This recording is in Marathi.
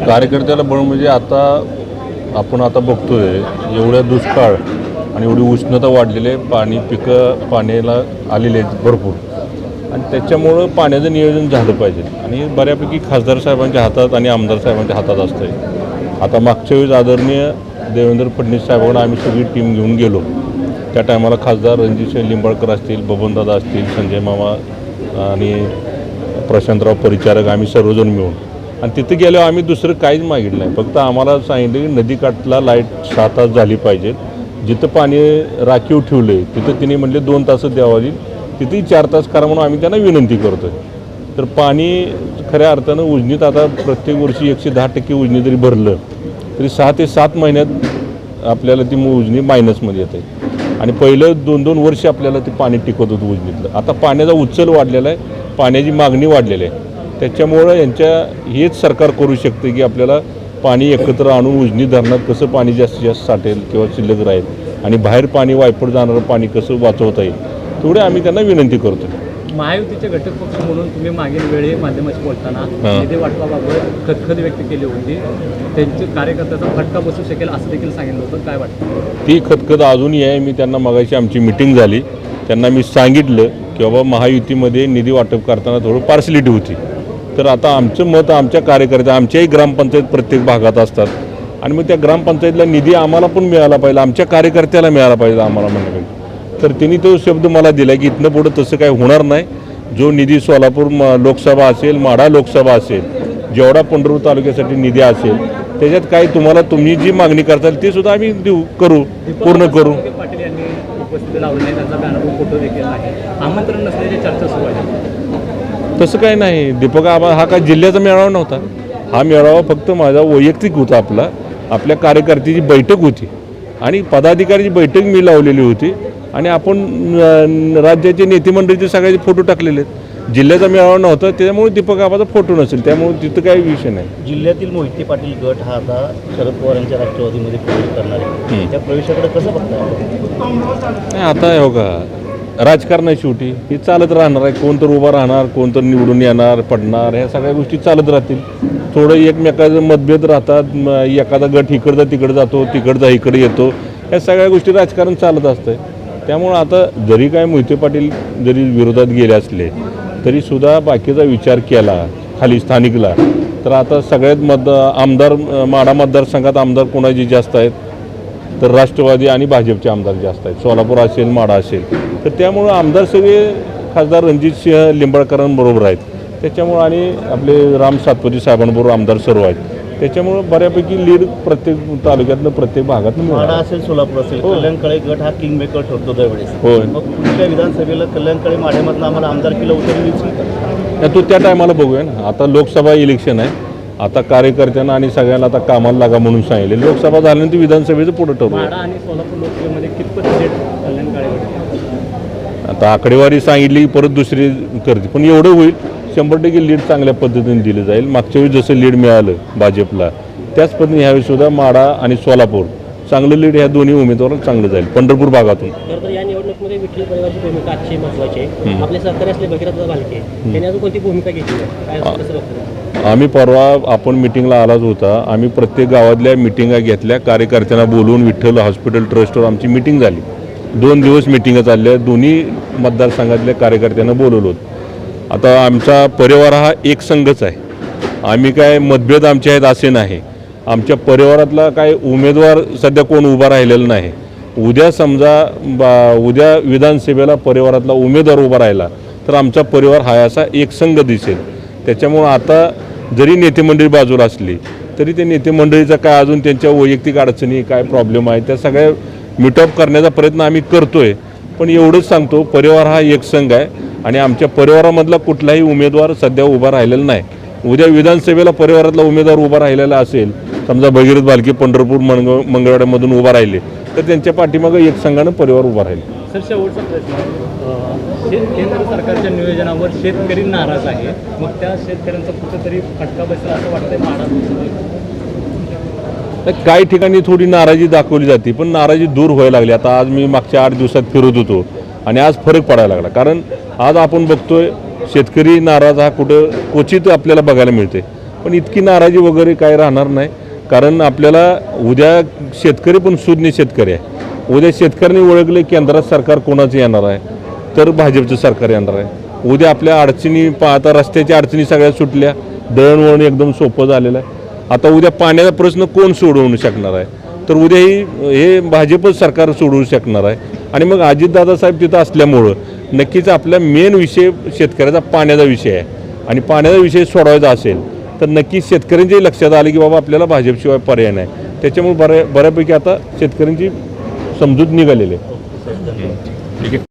कार्यकर्त्याला बळ म्हणजे आता आपण आता बघतोय एवढ्या दुष्काळ आणि एवढी उष्णता वाढलेली आहे पाणी पिकं पाण्याला आलेले आहेत भरपूर. आणि त्याच्यामुळं पाण्याचं नियोजन झालं पाहिजे. आणि बऱ्यापैकी खासदार साहेबांच्या हातात आणि आमदार साहेबांच्या हातात असतंय. आता मागच्या वेळेस आदरणीय देवेंद्र फडणवीस साहेबांना आम्ही सगळी टीम घेऊन गेलो. त्या टायमाला खासदार रणजितसिंह लिंबाळकर असतील बबनदादा असतील संजय मामा आणि प्रशांतराव परिचारक आम्ही सर्वजण मिळून आणि तिथे गेल्यावर आम्ही दुसरं काहीच मागितलं नाही. फक्त आम्हाला सांगितलं की नदीकाठला लाइट सहा तास झाली पाहिजे. जिथं पाणी राखीव ठेवलं आहे तिथं तिने म्हटले दोन तासच द्यावा तिथेही चार तास करा म्हणून आम्ही त्यांना विनंती करतो तर पाणी खऱ्या अर्थानं उजनीत आता प्रत्येक वर्षी एकशे दहा टक्के उजनी जरी भरलं तरी सहा ते सात महिन्यात आपल्याला ती उजनी मायनसमध्ये येते. आणि पहिलं दोन दोन वर्ष आपल्याला ते पाणी टिकवत होतं उजनीतलं. आता पाण्याचा उचल वाढलेला आहे पाण्याची मागणी वाढलेली आहे. त्याच्यामुळं यांच्या हेच सरकार करू शकते की आपल्याला पाणी एकत्र आणून उजनी धरणात कसं पाणी जास्तीत जास्त साठेल किंवा शिल्लक राहील आणि बाहेर पाणी वायपट जाणारं पाणी कसं वाचवता येईल तेवढे आम्ही त्यांना विनंती करतो. महायुतीचे घटक पक्ष म्हणून तुम्ही मागील वेळी माध्यमाशी बोलताना हां. निधी वाटपाबाबत खतखत व्यक्त केली होती. त्यांचे कार्यकर्त्याचा फटका बसू शकेल असं देखील सांगितलं होतं. काय वाटतं? ती खतखत अजूनही आहे. मी त्यांना मगाशी आमची मिटिंग झाली. त्यांना मी सांगितलं की बाबा महायुतीमध्ये निधी वाटप करताना थोडं पार्सलिटी होती. तर आता आमचं मत आमच्या कार्यकर्त्या आमच्याही ग्रामपंचायत प्रत्येक भागात असतात. आणि मग त्या ग्रामपंचायतीला निधी आम्हाला पण मिळाला पाहिजे आमच्या कार्यकर्त्याला मिळाला पाहिजे आम्हाला म्हणण्यापेक्षा तर त्यांनी तो शब्द मला दिला की इथनं पुढं तसं काही होणार नाही. जो निधी सोलापूर म- लोकसभा असेल माढा लोकसभा असेल जेवढा पंढरपूर तालुक्यासाठी निधी असेल त्याच्यात काही तुम्हाला तुम्ही जी मागणी करताल ती सुद्धा आम्ही देऊ करू पूर्ण करू. पाटील यांनी उपस्थिती लावली नाही आमंत्रण नसल्याची चर्चा सुरू आहे. तसं काही नाही. दीपक आबा हा काय जिल्ह्याचा मेळावा नव्हता. हा मेळावा फक्त माझा वैयक्तिक होता आपला. आपल्या कार्यकर्त्याची बैठक होती. आणि पदाधिकाऱ्याची बैठक मी लावलेली होती. आणि आपण राज्याचे नेते मंडळीचे सगळ्याचे फोटो टाकलेले आहेत. जिल्ह्याचा मेळावा नव्हता त्याच्यामुळे दीपक आबाचा फोटो नसेल. त्यामुळे तिथं काही विषय नाही. जिल्ह्यातील मोहिते पाटील गट हा आता शरद पवारांच्या राष्ट्रवादीमध्ये प्रवेश करणार आहे. त्या प्रवेशाकडे कसं बघताय? नाही आता हो का राजकारण आहे शेवटी हे चालत राहणार आहे. कोण तर उभा राहणार कोण तर निवडून येणार पडणार ह्या सगळ्या गोष्टी चालत राहतील. थोडं एकमेकाचं मतभेद राहतात. एखादा गट इकडचा तिकडे जातो तिकडचा इकडे येतो. ह्या सगळ्या गोष्टी राजकारण चालत असतं त्यामुळं आता जरी काय मोहिते पाटील जरी विरोधात गेले असले तरी सुद्धा बाकीचा विचार केला खाली स्थानिकला तर आता सगळ्यात मत आमदार माडा मतदारसंघात आमदार कोणाचे जास्त आहेत? तर राष्ट्रवादी आणि भाजपचे आमदार जास्त आहेत. सोलापूर असेल माडा असेल. तर त्यामुळं आमदार सगळे खासदार रणजितसिंह लिंबाळकरांबरोबर आहेत. त्याच्यामुळं आणि आपले राम सातपुते साहेबांबरोबर आमदार सर्व आहेत. त्याच्यामुळं बऱ्यापैकी लीड प्रत्येक तालुक्यातनं प्रत्येक मिळणार. असेल सोलापूर असेल हो. कल्याणकाळे गट हा किंग मेकर ठरतो त्यावेळेस. होय मग पुढच्या विधानसभेला कल्याणकाळे माढ्यामधनं आम्हाला आमदारकीला उतरली का त्या तो त्या टायमाला बघूया ना. आता लोकसभा इलेक्शन आहे. आता कार्यकर्त्यांना आणि सगळ्यांना आता कामाला लागा म्हणून सांगितले. लोकसभा झाल्यानंतर विधानसभेचं पुढं ठरवूया माढा आणि सोलापूर लोकसभेमध्ये कितपत आता आकडेवारी सांगितली परत दुसरी करते. पण एवढं होईल शंभर टक्के लीड चांगल्या पद्धतीने दिलं जाईल. मागच्या वेळी जसं लीड मिळालं भाजपला त्याच पद्धतीने ह्यावेळी सुद्धा माडा आणि सोलापूर चांगलं लीड ह्या दोन्ही उमेदवारांना चांगलं जाईल. पंढरपूर भागातून. खरं तर या निवडणुकीमध्ये विठ्ठल परिवारची भूमिका अतिशय महत्वाची आहे. आपले सहकारी असले भगीरथ भालके त्यांनी अजून कोणती भूमिका घेतली आहे? काय आम्ही परवा आपण मिटिंगला आलाच होता. आम्ही प्रत्येक गावातल्या मिटिंगा घेतल्या. कार्यकर्त्यांना बोलवून विठ्ठल हॉस्पिटल ट्रस्टवर आमची मिटिंग झाली. दोन दिवस मिटिंगा चालल्या दोन्ही मतदारसंघातल्या कार्यकर्त्यांना बोलवलो होतं. आता आमचा परिवार हा एक संघच आहे. आम्ही काय मतभेद आमचे आहेत असे नाही. आमच्या परिवारातला काय उमेदवार सध्या कोण उभा राहिलेला नाही. उद्या समजा बा उद्या विधानसभेला परिवारातला उमेदवार उभा राहिला तर आमचा परिवार हा असा एक संघ दिसेल. त्याच्यामुळं आता जरी नेते मंडळी बाजूला असली तरी ते नेते मंडळीचा काय अजून त्यांच्या वैयक्तिक अडचणी काय प्रॉब्लेम आहे त्या सगळ्या मिटअप करण्याचा प्रयत्न आम्ही करतोय. पण एवढंच सांगतो परिवार हा एक संघ आहे आणि आमच्या परिवारामधला कुठलाही उमेदवार सध्या उभा राहिलेला नाही. उद्या विधानसभेला परिवारातला उमेदवार उभा राहिलेला असेल समजा भगीरथ बालकी पंढरपूर मंग मंगळवाड्यामधून उभा राहिले तर त्यांच्या पाठीमागं एक संघानं परिवार उभा राहील. शेत केंद्र सरकारच्या नियोजनावर शेतकरी नाराज आहे. मग त्या शेतकऱ्यांचा कुठेतरी फटका बसला असं वाटतंय माडा काही ठिकाणी थोडी नाराजी दाखवली जाते पण नाराजी दूर व्हायला लागली. आता आज मी मागच्या आठ दिवसात फिरत होतो आणि आज फरक पडायला लागला. कारण आज आपण बघतोय शेतकरी नाराज हा कुठं क्वचित आपल्याला बघायला मिळते. पण इतकी नाराजी वगैरे काय राहणार नाही. कारण आपल्याला उद्या शेतकरी पण सुज्ञ शेतकरी आहे. उद्या शेतकऱ्यांनी ओळखले केंद्रात सरकार कोणाचं येणार आहे. तर भाजपचं सरकार येणार आहे. उद्या आपल्या अडचणी पा आता रस्त्याच्या अडचणी सगळ्या सुटल्या. दळणवळण एकदम सोपं झालेलं आहे. आता उद्या पाण्याचा प्रश्न कोण सोडवू शकणार आहे? तर उद्या ही हे भाजपच सरकार सोडवू शकणार आहे. आणि मग अजितदादा साहेब तिथं असल्यामुळं नक्कीच आपला मेन विषय शेतकऱ्याचा पाण्याचा विषय आहे. आणि पाण्याचा विषय सोडवायचा असेल तर नक्कीच शेतकऱ्यांच्याही लक्षात आलं की बाबा आपल्याला भाजपशिवाय पर्याय नाही. त्याच्यामुळे बऱ्या बऱ्यापैकी आता शेतकऱ्यांची समजूत निघालेली आहे.